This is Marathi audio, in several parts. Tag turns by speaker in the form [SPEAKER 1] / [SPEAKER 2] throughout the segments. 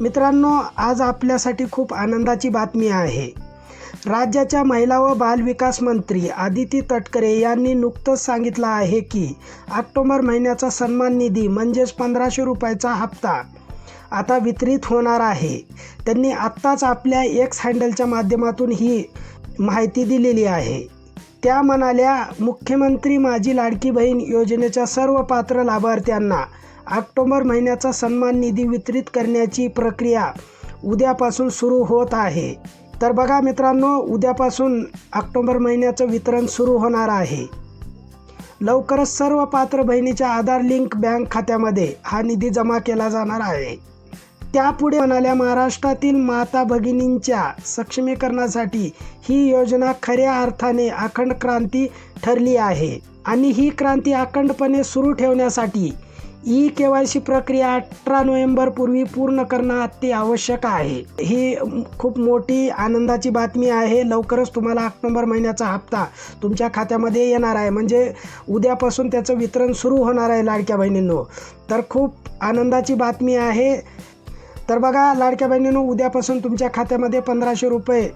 [SPEAKER 1] मित्रांनो आज आपल्यासाठी खूप आनंदाची बातमी आहे. राज्याच्या महिला व बालविकास मंत्री आदिती तटकरे यांनी नुकतंच सांगितलं आहे की ऑक्टोबर महिन्याचा सन्मान निधी म्हणजेच पंधराशे रुपयाचा हप्ता आता वितरित होणार आहे. त्यांनी आत्ताच आपल्या एक्स हँडलच्या माध्यमातून ही माहिती दिलेली आहे. त्या म्हणाल्या मुख्यमंत्री माझी लाडकी बहीण योजनेच्या सर्व पात्र लाभार्थ्यांना ऑक्टोबर महिन्याचा सन्मान निधी वितरित करण्याची प्रक्रिया उद्यापासून सुरू होत आहे. तर बघा मित्रांनो उद्यापासून ऑक्टोबर महिन्याचं वितरण सुरू होणार आहे. लवकरच सर्व पात्र बहिणीच्या आधार लिंक बँक खात्यामध्ये हा निधी जमा केला जाणार आहे. त्यापुढे म्हणाल्या महाराष्ट्रातील माता भगिनींच्या सक्षमीकरणासाठी ही योजना खऱ्या अर्थाने अखंड क्रांती ठरली आहे आणि ही क्रांती अखंडपणे सुरू ठेवण्यासाठी ई के वाय सी प्रक्रिया अठरा नोव्हेंबरपूर्वी पूर्ण करणं अति आवश्यक आहे. ही खूप मोठी आनंदाची बातमी आहे. लवकरच तुम्हाला ऑक्टोंबर महिन्याचा हप्ता तुमच्या खात्यामध्ये येणार आहे. म्हणजे उद्यापासून त्याचं वितरण सुरू होणार आहे लाडक्या बहिणींनो. तर खूप आनंदाची बातमी आहे. तर बघा लाडक्या बहिणींनो उद्यापासून तुमच्या खात्यामध्ये पंधराशे रुपये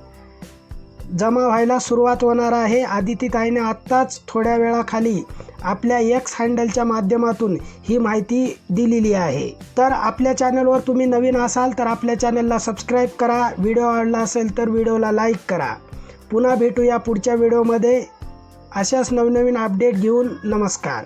[SPEAKER 1] जमा व्हायला सुरुवात होणार आहे. आदिती ताईने आत्ताच थोड्या वेळाखाली आपल्या एक्स हँडलच्या माध्यमातून ही माहिती दिलेली आहे. तर आपल्या चॅनलवर तुम्ही नवीन असाल तर आपल्या चॅनलला सबस्क्राईब करा. व्हिडिओ आवडला असेल तर व्हिडिओला लाईक करा. पुन्हा भेटूया पुढच्या व्हिडिओमध्ये अशाच नवनवीन अपडेट घेऊन नमस्कार.